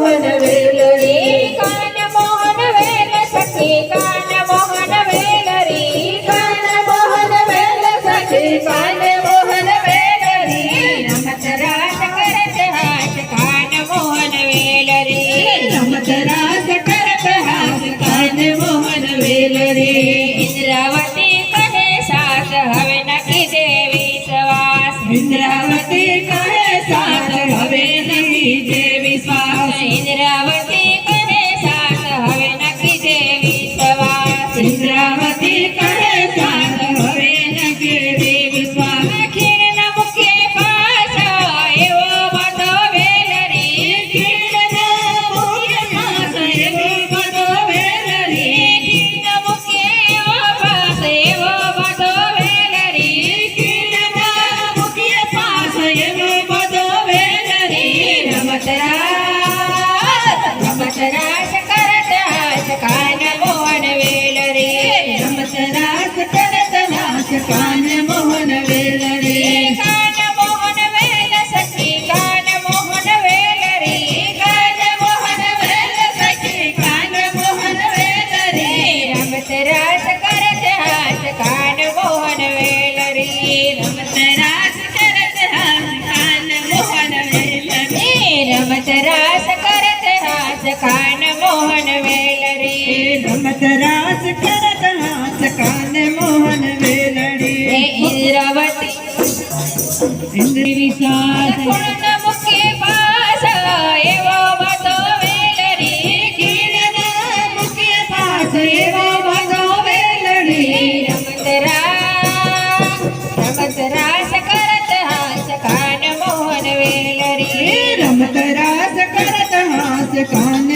হয়ে যাবে રમત રાસ કરત હાથ કાન મોહન વેલ રે રમત રાસ કરત હાથ કાન મોહન વેલ રે ઇન્દ્રવતી ઇન્દ્રવી સાથ राज करत हास कान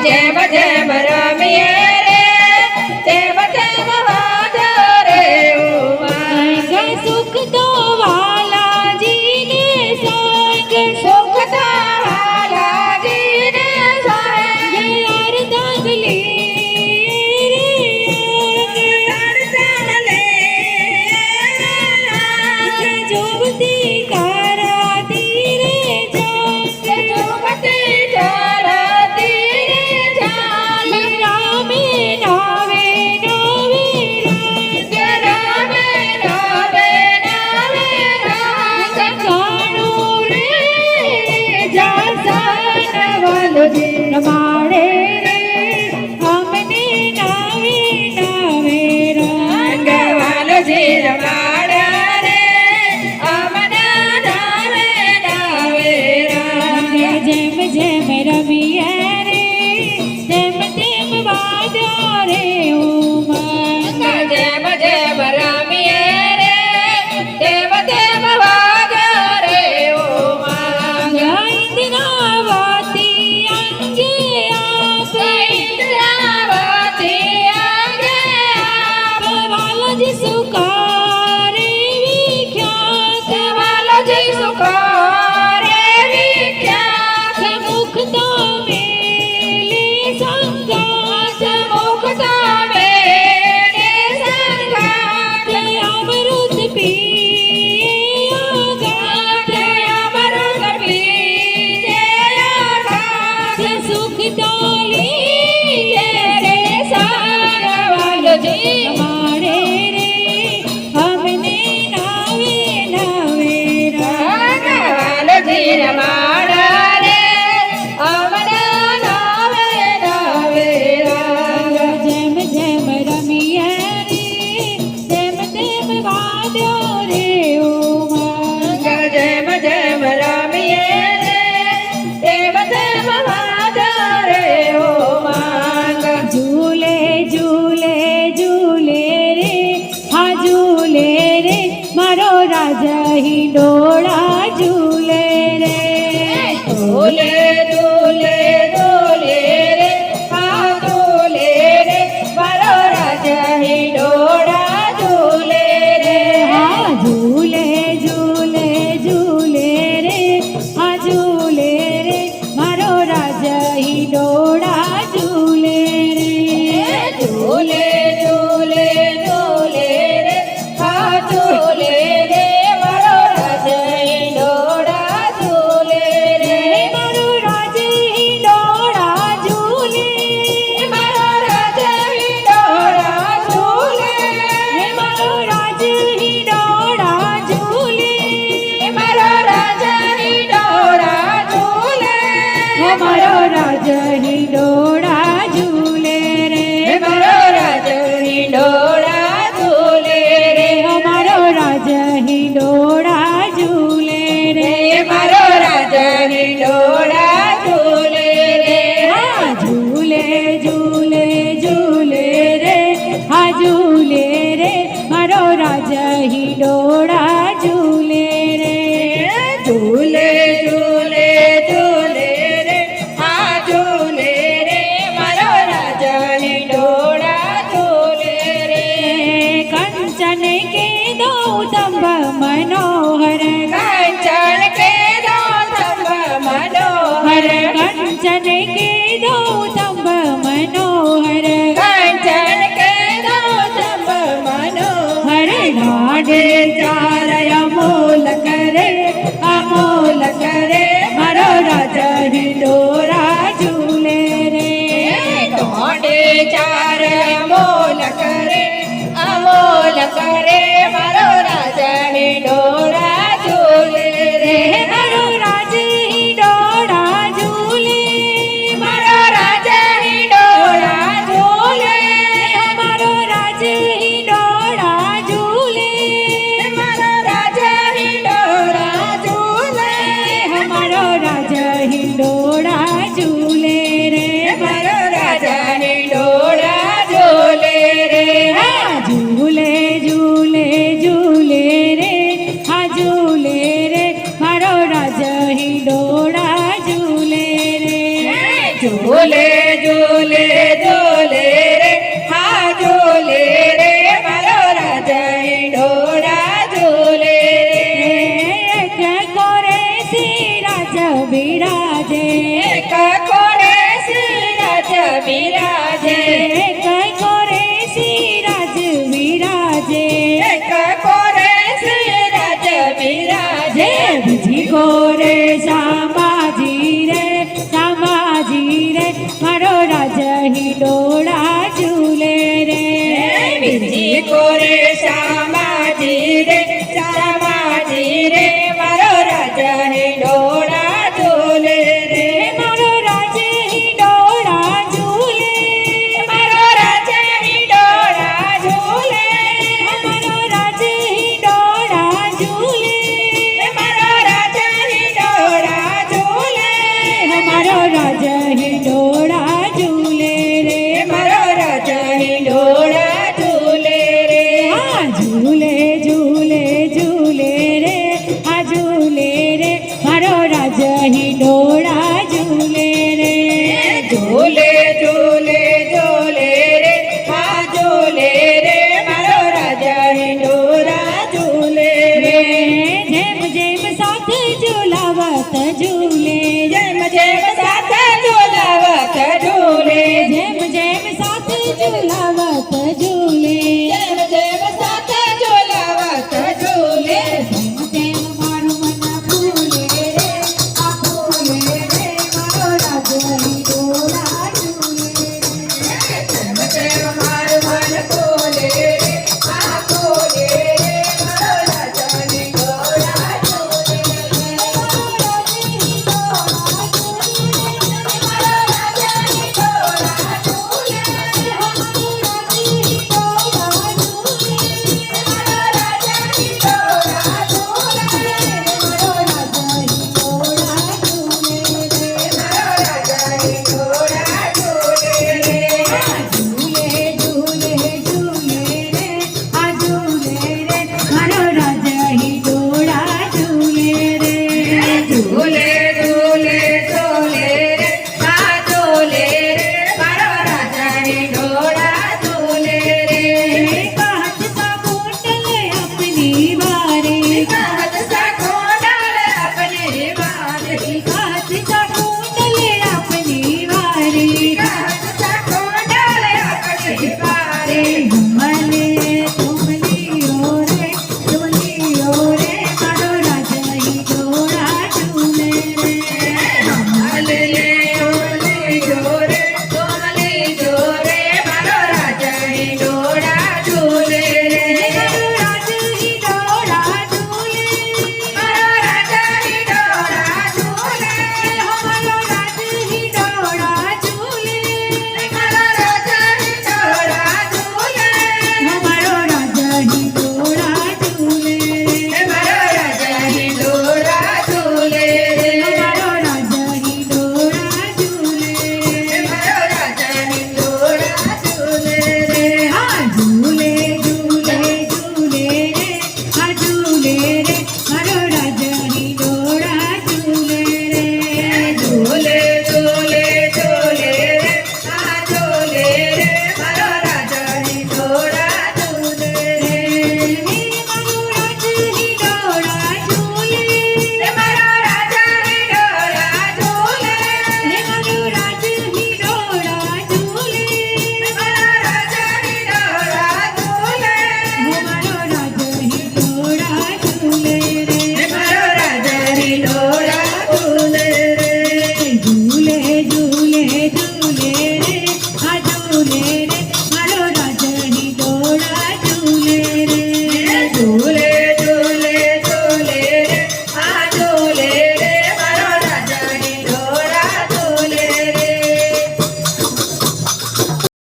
ઉમંગ જેમ નહીં ડોળા ઝૂલે રે. ઝૂલે ઝૂલે ઝૂલે રે. આ ઝૂલે રે. મારો રાજા હે ડોરા ઝૂલે રે. જેમ જેમ સાથે ઝૂલાવત ઝૂલે. જેમ જેમ સાથે ઝૂલાવત ઝૂલે. જેમ જેમ સાથે ઝૂલાવત